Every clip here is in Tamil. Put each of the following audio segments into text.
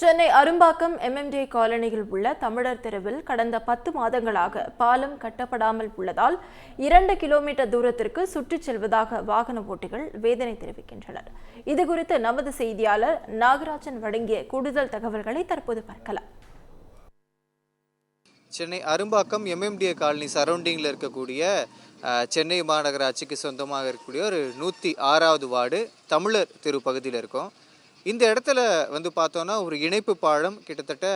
சென்னை அரும்பாக்கம் எம்எம்டி காலனியில் உள்ள தமிழர் தெருவில் கடந்த பத்து மாதங்களாக பாலம் கட்டப்படாமல் உள்ளதால் இரண்டு கிலோமீட்டர் தூரத்திற்கு சுற்றிச் செல்வதாக வாகன ஓட்டிகள் வேதனை தெரிவிக்கின்றனர். இதுகுறித்து நமது செய்தியாளர் நாகராஜன் வழங்கிய கூடுதல் தகவல்களை தற்போது பார்க்கலாம். சென்னை அரும்பாக்கம் எம்எம்டிஏ காலனி சரௌண்டிங்கில் இருக்கக்கூடிய சென்னை மாநகராட்சிக்கு சொந்தமாக இருக்கக்கூடிய ஒரு நூற்றி ஆறாவது வார்டு தமிழர் தெரு பகுதியில் இருக்கும். இந்த இடத்துல வந்து பார்த்தோன்னா ஒரு இணைப்பு பாலம் கிட்டத்தட்ட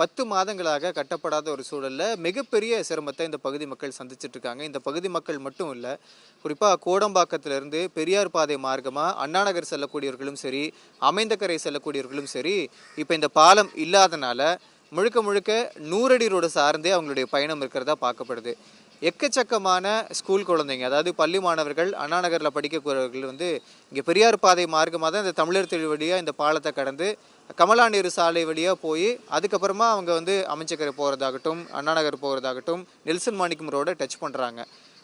பத்து மாதங்களாக கட்டப்படாத ஒரு சூழலில் மிகப்பெரிய சிரமத்தை இந்த பகுதி மக்கள் சந்திச்சுட்டு இருக்காங்க. இந்த பகுதி மக்கள் மட்டும் இல்லை குறிப்பாக கோடம்பாக்கத்திலிருந்து பெரியார் பாதை மார்க்கமாக அண்ணாநகர் செல்லக்கூடியவர்களும் சரி அமைந்தக்கரை செல்லக்கூடியவர்களும் சரி இப்போ இந்த பாலம் இல்லாதனால முழுக்க முழுக்க நூறடி ரோடு சார்ந்தே அவங்களுடைய பயணம் இருக்கிறதா பார்க்கப்படுது. எக்கச்சக்கமான ஸ்கூல் குழந்தைங்க அதாவது பள்ளி மாணவர்கள் அண்ணா நகரில் படிக்கக்கூடியவர்கள் வந்து இங்கே பெரியார் பாதை மார்க்கமாக தான் இந்த தமிழர் தொழில் வழியாக இந்த பாலத்தை கடந்து கமலா நேரு சாலை வழியாக போய் அதுக்கப்புறமா அவங்க வந்து அமைச்சக்கரை போகிறதாகட்டும் அண்ணா நகர் போகிறதாகட்டும் நெல்சன் மாணிக்கம் ரோடை டச் பண்ணுறாங்க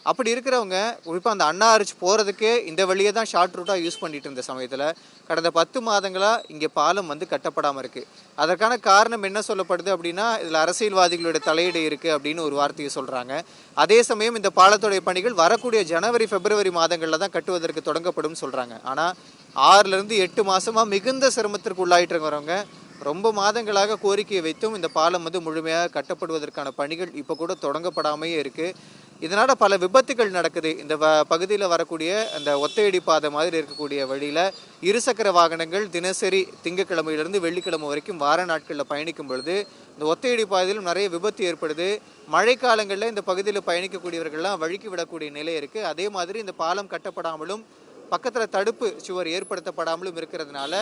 அப்படி இருக்கிறவங்க குறிப்பாக அந்த அண்ணா ஆர்ச் போகிறதுக்கே இந்த வழியை தான் ஷார்ட் ரூட்டாக யூஸ் பண்ணிட்டு இருந்த சமயத்தில் கடந்த பத்து மாதங்களாக இங்கே பாலம் வந்து கட்டப்படாமல் இருக்குது அதற்கான காரணம் என்ன சொல்லப்படுது அப்படின்னா இதில் அரசியல்வாதிகளுடைய தலையீடு இருக்குது அப்படின்னு ஒரு வார்த்தையை சொல்கிறாங்க அதே சமயம் இந்த பாலத்துடைய பணிகள் வரக்கூடிய ஜனவரி பிப்ரவரி மாதங்களில் தான் கட்டுவதற்கு தொடங்கப்படும் சொல்கிறாங்க ஆனால் ஆறுலேருந்து எட்டு மாதமாக மிகுந்த சிரமத்திற்கு உள்ளாயிட்டு வரவங்க ரொம்ப மாதங்களாக கோரிக்கையை வைத்தும் இந்த பாலம் வந்து முழுமையாக கட்டப்படுவதற்கான பணிகள் இப்போ கூட தொடங்கப்படாமையே இருக்குது இதனால் பல விபத்துகள் நடக்குது. இந்த வ பகுதியில் வரக்கூடிய அந்த ஒத்தையடி பாதை மாதிரி இருக்கக்கூடிய வழியில் இருசக்கர வாகனங்கள் தினசரி திங்கட்கிழமையிலிருந்து வெள்ளிக்கிழமை வரைக்கும் வார நாட்களில் பயணிக்கும் பொழுது இந்த ஒத்தையடி பாதையிலும் நிறைய விபத்து ஏற்படுது. மழைக்காலங்களில் இந்த பகுதியில் பயணிக்கக்கூடியவர்கள்லாம் வழுக்கி விடக்கூடிய நிலை இருக்குது அதே மாதிரி இந்த பாலம் கட்டப்படாமலும் பக்கத்தில் தடுப்பு சுவர் ஏற்படுத்தப்படாமலும் இருக்கிறதுனால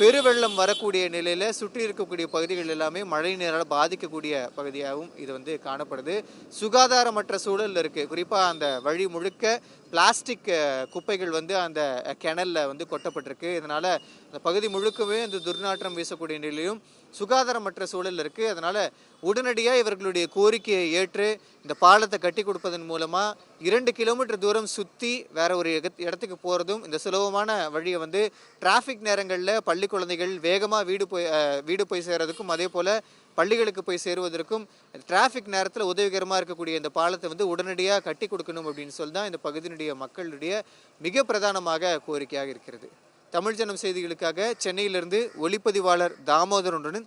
பெருவெள்ளம் வரக்கூடிய நிலையில் சுற்றி இருக்கக்கூடிய பகுதிகள் எல்லாமே மழை நீரால் பாதிக்கக்கூடிய பகுதியாகவும் இது வந்து காணப்படுது. சுகாதாரமற்ற சூழலில் இருக்குது குறிப்பாக அந்த வழி முழுக்க பிளாஸ்டிக் குப்பைகள் வந்து அந்த கிணலில் கிணல்ல வந்து கொட்டப்பட்டிருக்கு. இதனால் அந்த பகுதி முழுக்கவே இந்த துர்நாற்றம் வீசக்கூடிய நிலையும் சுகாதாரமற்ற சூழல் இருக்குது அதனால் உடனடியாக இவர்களுடைய கோரிக்கையை ஏற்று இந்த பாலத்தை கட்டி கொடுப்பதன் மூலமாக இரண்டு கிலோமீட்டர் தூரம் சுற்றி வேற ஒரு இடத்துக்கு போகிறதும் இந்த சுலபமான வழியை வந்து டிராஃபிக் நேரங்களில் பள்ளி குழந்தைகள் வேகமாக வீடு போய் வீடு போய் சேர்றதுக்கும் அதே போல் பள்ளிகளுக்கு போய் சேருவதற்கும் டிராஃபிக் நேரத்தில் உதவிகரமாக இருக்கக்கூடிய இந்த பாலத்தை வந்து உடனடியாக கட்டி கொடுக்கணும் அப்படின்னு சொல்லி தான் இந்த பகுதியினுடைய மக்களுடைய மிக பிரதானமாக கோரிக்கையாக இருக்கிறது. தமிழ் ஜனம் செய்திகளுக்காக சென்னையிலிருந்து ஒளிப்பதிவாளர் தாமோதரனுடன்